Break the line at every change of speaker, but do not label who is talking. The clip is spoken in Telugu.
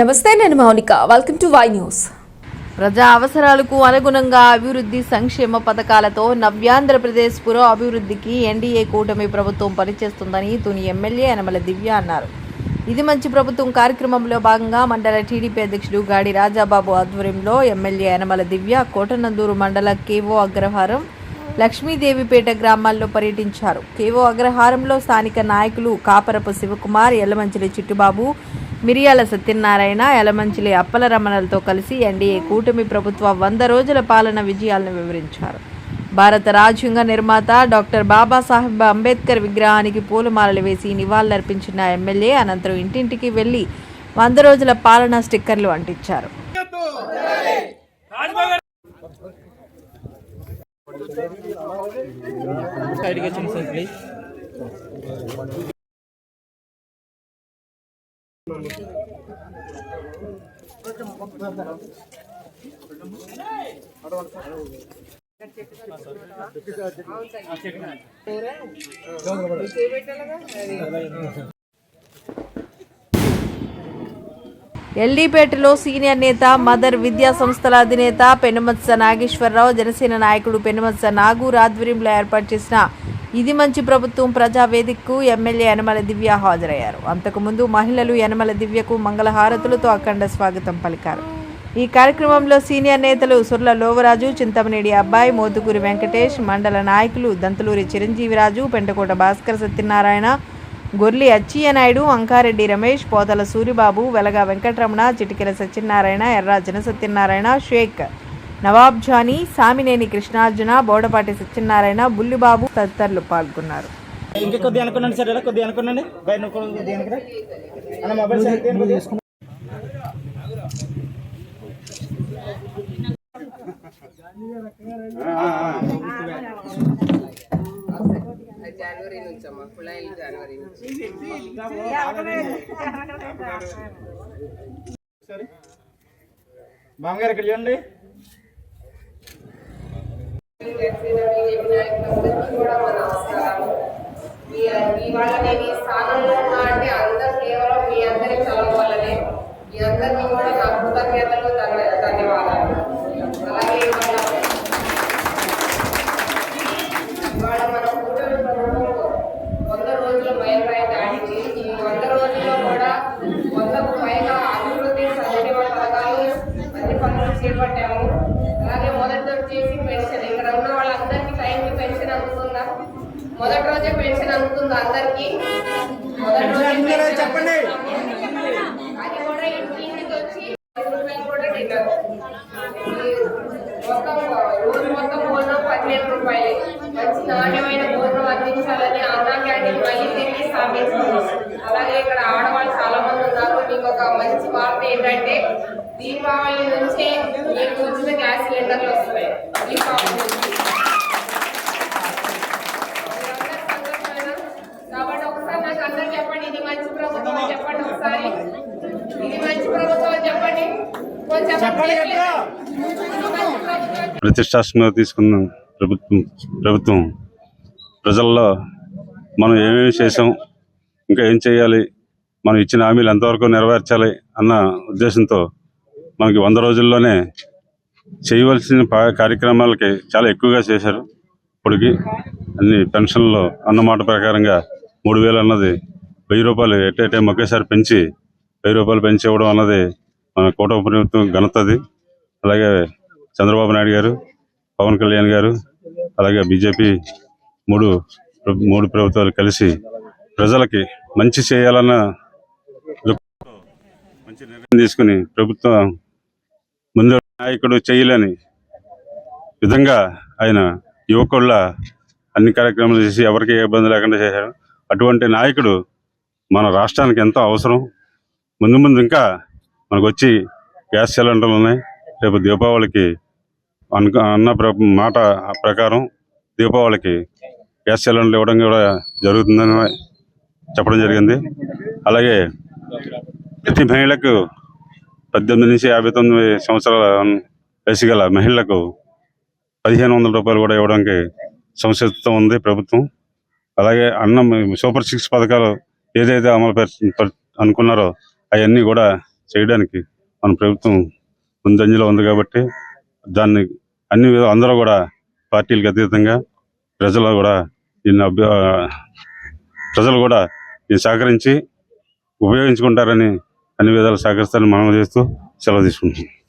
నమస్తే నేను Mounika. Welcome to Y news
ప్రజా అవసరాలకు అనుగుణంగా అభివృద్ధి సంక్షేమ పథకాలతో నవ్యాంధ్రప్రదేశ్ పురో అభివృద్ధికి ఎన్డీఏ కూటమి ప్రభుత్వం పనిచేస్తుందని తుని ఎమ్మెల్యే యనమల దివ్య అన్నారు. ఇది మంచి ప్రభుత్వం కార్యక్రమంలో భాగంగా మండల టీడీపీ అధ్యక్షుడు గాడి రాజాబాబు ఆధ్వర్యంలో ఎమ్మెల్యే యనమల దివ్య కోటనందూరు మండల కేవో అగ్రహారం లక్ష్మీదేవిపేట గ్రామాల్లో పర్యటించారు. కేవో అగ్రహారంలో స్థానిక నాయకులు కాపరపు శివకుమార్ ఎల్లమంచిలి చిట్టుబాబు మిరియాల సత్యనారాయణ యలమంచిలి అప్పల రమణలతో కలిసి ఎన్డీఏ కూటమి ప్రభుత్వ వంద రోజుల పాలన విజయాలను వివరించారు. భారత రాజ్యాంగ నిర్మాత డాక్టర్ బాబాసాహెబ్ అంబేద్కర్ విగ్రహానికి పూలమాలలు వేసి నివాళులర్పించిన ఎమ్మెల్యే అనంతరం ఇంటింటికి వెళ్ళి వంద రోజుల పాలన స్టిక్కర్లు అంటించారు.
సైడ్కి సార్ ప్లీజ్
ఎల్డీపేటలో సీనియర్ నేత మదర్ విద్యా సంస్థల అధినేత పెనుమత్స నాగేశ్వరరావు జనసేన నాయకుడు పెనుమత్స నాగూర్ ఆధ్వర్యంలో ఏర్పాటు చేసిన ఇది మంచి ప్రభుత్వం ప్రజావేదికకు ఎమ్మెల్యే యనమల దివ్య హాజరయ్యారు. అంతకుముందు మహిళలు యనమల దివ్యకు మంగళహారతులతో అఖండ స్వాగతం పలికారు. ఈ కార్యక్రమంలో సీనియర్ నేతలు సుర్ల లోవరాజు చింతమనేడి అబ్బాయి మోతుకూరి వెంకటేష్ మండల నాయకులు దంతలూరి చిరంజీవిరాజు పెంటకోట భాస్కర్ సత్యనారాయణ గొర్లి అచ్చియ్య నాయుడు అంకారెడ్డి రమేష్ పోతల సూరిబాబు వెలగా వెంకటరమణ చిటికెల సత్యనారాయణ ఎర్రా జనసత్యనారాయణ షేక్ నవాబ్ జానీ సామినేని కృష్ణార్జున బోడపాటి సత్యనారాయణ బుల్లిబాబు తదితరులు పాల్గొన్నారు
ఇంకా కొద్దిగా అనుకున్నాను సార్ కొద్దిగా అనుకున్నాండి బయట కొద్దిగా. సరే మామగారు ఇక్కడ చూడండి
మీ నేను ఈ స్థానంలో ఉన్నా అంటే అందరు కేవలం మీ అందరి చదువు వల్లనే మీ అందరినీ కూడా నా కృతజ్ఞతలు ధన్యవాదాలు అలాగే ఇవాళ ఇవాళ మన కూటమి ప్రభుత్వం వంద రోజుల మైలురాయి దాటింది ఈ వంద రోజుల్లో కూడా వందకు పైగా అభివృద్ధి సంక్షేమ పథకాలు అన్ని చేపట్టాము అలాగే మొదటి వచ్చేసి పెన్షన్ ఇక్కడ ఉన్న వాళ్ళందరికీ టైంకి పెన్షన్ అందుతుందా మొదటి రోజే పెన్షన్ అందుతుందా అందరికీ.
చెప్పండి.
మొత్తం రోజు మొత్తం భోజనం పదిహేను రూపాయలు. మంచి నాణ్యమైన భోజనం అందించాలని అన్నా క్యాంటీన్ మళ్ళీ తిరిగి స్థాపించుకున్నాం. అలాగే ఇక్కడ ఆడవాళ్ళు చాలా మంది ఉన్నారు. మీకు ఒక మంచి వార్త ఏంటంటే దీపావళి నుంచే మీకు ఉచిత గ్యాస్ సిలిండర్లు వస్తున్నాయి. దీపావళి నుంచి మీరందరూ సంతోషమేనా? కాబట్టి ఒకసారి నాకు అందరు చెప్పండి ఇది మంచి ప్రభుత్వం అని చెప్పండి ఒకసారి ఇది మంచి ప్రభుత్వం అని చెప్పండి కొంచెం
చెప్పండి గట్టిగా.
ఇది మంచి ప్రభుత్వం అని
ప్రతిష్టాత్మకంగా తీసుకున్న ప్రభుత్వం ప్రభుత్వం. ప్రజల్లో మనం ఏమేమి చేసాం ఇంకా ఏం చేయాలి మనం ఇచ్చిన హామీలు ఎంతవరకు నెరవేర్చాలి అన్న ఉద్దేశంతో మనకి వంద రోజుల్లోనే చేయవలసిన కార్యక్రమాలకి చాలా ఎక్కువగా చేశారు. ఇప్పటికి అన్ని పెన్షన్లు అన్నమాట ప్రకారంగా మూడు వేలు అన్నది వెయ్యి రూపాయలు ఎట్ ఏ టైం ఒకేసారి పెంచి వెయ్యి రూపాయలు పెంచి ఇవ్వడం అన్నది మన కూటమి ప్రభుత్వం ఘనతది అలాగే చంద్రబాబు నాయుడు గారు పవన్ కళ్యాణ్ గారు అలాగే బీజేపీ మూడు మూడు ప్రభుత్వాలు కలిసి ప్రజలకి మంచి చేయాలన్న మంచి నిర్ణయం తీసుకుని ప్రభుత్వం ముందు నాయకుడు చేయలేని విధంగా ఆయన యువకుళ్ళ అన్ని కార్యక్రమాలు చేసి ఎవరికి ఏ ఇబ్బంది లేకుండా చేశారు అటువంటి నాయకుడు మన రాష్ట్రానికి ఎంతో అవసరం. ముందు ముందు ఇంకా మనకు వచ్చి గ్యాస్ సిలిండర్లు ఉన్నాయి. రేపు దీపావళికి అను అన్న ప్ర మాట ప్రకారం దీపావళికి గ్యాస్ సిలిండర్లు ఇవ్వడం కూడా జరుగుతుందని చెప్పడం జరిగింది. అలాగే ప్రతి మహిళకు పద్దెనిమిది నుంచి యాభై తొమ్మిది సంవత్సరాల వయసు గల మహిళలకు పదిహేను వందల రూపాయలు కూడా ఇవ్వడానికి సంసిద్ధం ఉంది ప్రభుత్వం. అలాగే అన్నం సూపర్ సిక్స్ పథకాలు ఏదైతే అమలు పరి- అనుకున్నారో అవన్నీ కూడా చేయడానికి మన ప్రభుత్వం ముందంజలో ఉంది కాబట్టి దాన్ని అన్ని అందరూ కూడా పార్టీలకు అతీతంగా ప్రజలు కూడా దీన్ని అభ్య ప్రజలు కూడా దీన్ని సహకరించి ఉపయోగించుకుంటారని అన్ని విధాలు సహకరిస్తారని మనం చేస్తూ సెలవు తీసుకుంటున్నాం.